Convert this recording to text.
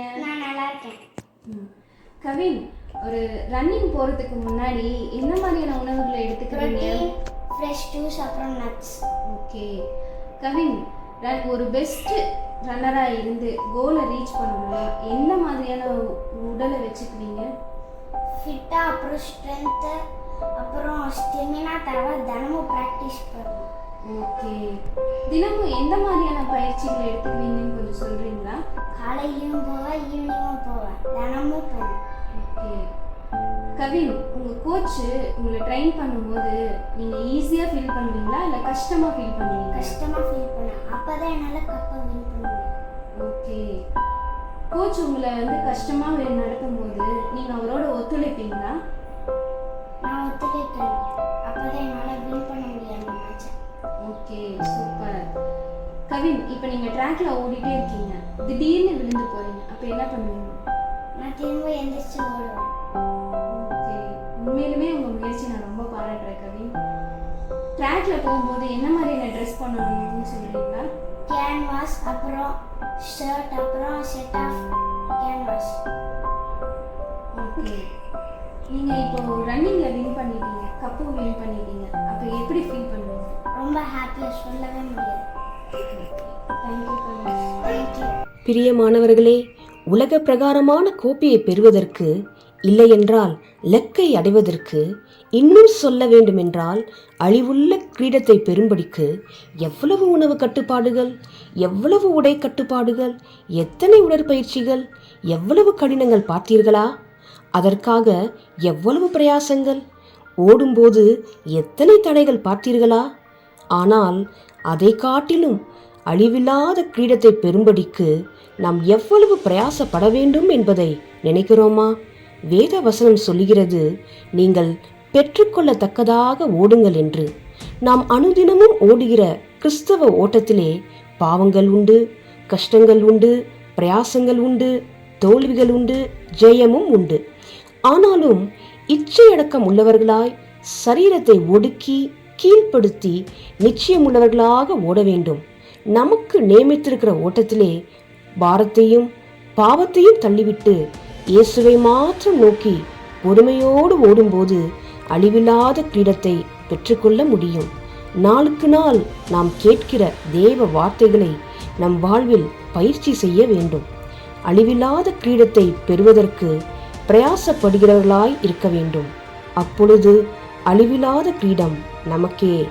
நான் நல்லா இருக்கேன். கவின் ஒரு ரன்னிங் போகிறதுக்கு முன்னாடி என்ன மாதிரியான உணவுகளை எடுத்துக்கிறீங்க? ஃப்ரெஷ் ஜூஸ் அப்புறம் நட்ஸ் ஓகே. கவின் ஒரு பெஸ்ட் ரன்னராக இருந்து கோலை ரீச் பண்ணணும்னா என்ன மாதிரியான உடலை வச்சுக்குவீங்க ஃபிட்டாக அப்புறம் ஸ்ட்ரென்த்து அப்புறம் ஸ்டெமினா தேவை. தினமும் ப்ராக்டிஸ் பண்ணணும். ஓகே. தினமும் எந்த மாதிரியான பயிற்சிகளை எடுத்துக்குவீங்கன்னு கொஞ்சம் சொல்கிறீங்களா காலையிலையும் போவேன் ஈவினிங்கும் போவேன் தினமும் போவேன் ஓகே. கவின் உங்கள் கோச்சு உங்களை ட்ரெயின் பண்ணும்போது நீங்கள் ஈஸியாக ஃபீல் பண்ணுவீங்களா? இல்லை கஷ்டமாக ஃபீல் பண்ணுவீங்களா? கஷ்டமாக ஃபீல் பண்ணேன் அப்போ தான் என்னால் கப்பை வின் பண்ண முடியும். ஓகே. கோச் உங்களை வந்து கஷ்டமாக நடத்தும் போது நீங்கள் அவரோட ஒத்துழைப்பீங்களா? நான் ஒத்துழைப்பேன். அப்போ தான் என்னால் வின் பண்ண மேட்சை ஓகே சூப்பர் கவின் இப்போ நீங்கள் ட்ராக்ல ஓடிட்டே இருக்கீங்க. திடீர்னு விழுந்து போறீங்க. அப்போ என்ன பண்ணுவீங்க? நான் திரும்ப எந்திரிச்சு ஓடுவேன். ஓகே. உண்மையிலுமே உங்கள் முயற்சி நான் ரொம்ப பாராட்டுறேன் கவின். ட்ராக்ல போகும்போது என்ன மாதிரியான ட்ரெஸ் பண்ணணும்னு சொல்கிறீங்களா கேன்வாஸ் அப்புறம் ஷர்ட் அப்புறம் செட் ஆஃப் கேன்வாஸ் ஓகே. நீங்கள் இப்போ ரன்னிங்கில் வின் பண்ணிட்டீங்க கப்பு வின் பண்ணிட்டீங்க. அப்போ எப்படி ஃபீல் பண்ணுவீங்க? ரொம்ப ஹாப்பியாக சொல்லவே முடியாது. பிரியமானவர்களே உலக பிரகாரமான கோப்பையை பெறுவதற்கு இல்லையென்றால் லக்கை அடைவதற்கு இன்னும் சொல்ல வேண்டுமென்றால் அழிவுள்ள கிரீடத்தை பெறும்படிக்கு எவ்வளவு உணவு கட்டுப்பாடுகள் எவ்வளவு உடை கட்டுப்பாடுகள் எத்தனை உடற்பயிற்சிகள் எவ்வளவு கடினங்கள் பார்த்தீர்களா? அதற்காக எவ்வளவு பிரயாசங்கள்? ஓடும்போது எத்தனை தடைகள் பார்த்தீர்களா? ஆனால் அதை காட்டிலும் அழிவில்லாத கிரீடத்தை பெறும்படிக்கு நாம் எவ்வளவு பிரயாசப்பட வேண்டும் என்பதை நினைக்கிறோமா? வேத வசனம் சொல்லுகிறது நீங்கள் பெற்றுக்கொள்ளத்தக்கதாக ஓடுங்கள் என்று. நாம் அனுதினமும் ஓடுகிற கிறிஸ்தவ ஓட்டத்திலே பாவங்கள் உண்டு கஷ்டங்கள் உண்டு பிரயாசங்கள் உண்டு தோல்விகள் உண்டு ஜெயமும் உண்டு. ஆனாலும் இச்சையடக்கம் உள்ளவர்களாய் சரீரத்தை ஒடுக்கி கீழ்ப்படுத்தி நிச்சயமுள்ளவர்களாக ஓட வேண்டும் நமக்கு நியமித்திருக்கிற ஓட்டத்திலே பாரத்தையும் பாவத்தையும் தள்ளிவிட்டு இயேசுவை மாற்றம் நோக்கி பொறுமையோடு ஓடும்போது அழிவில்லாத கிரீடத்தை பெற்றுக்கொள்ள முடியும். நாளுக்கு நாள் நாம் கேட்கிற தேவ வார்த்தைகளை நம் வாழ்வில் பயிற்சி செய்ய வேண்டும். அழிவில்லாத கிரீடத்தை பெறுவதற்கு பிரயாசப்படுகிறவர்களாய் இருக்க வேண்டும். அப்பொழுது அழிவில்லாத கிரீடம் நமக்கே.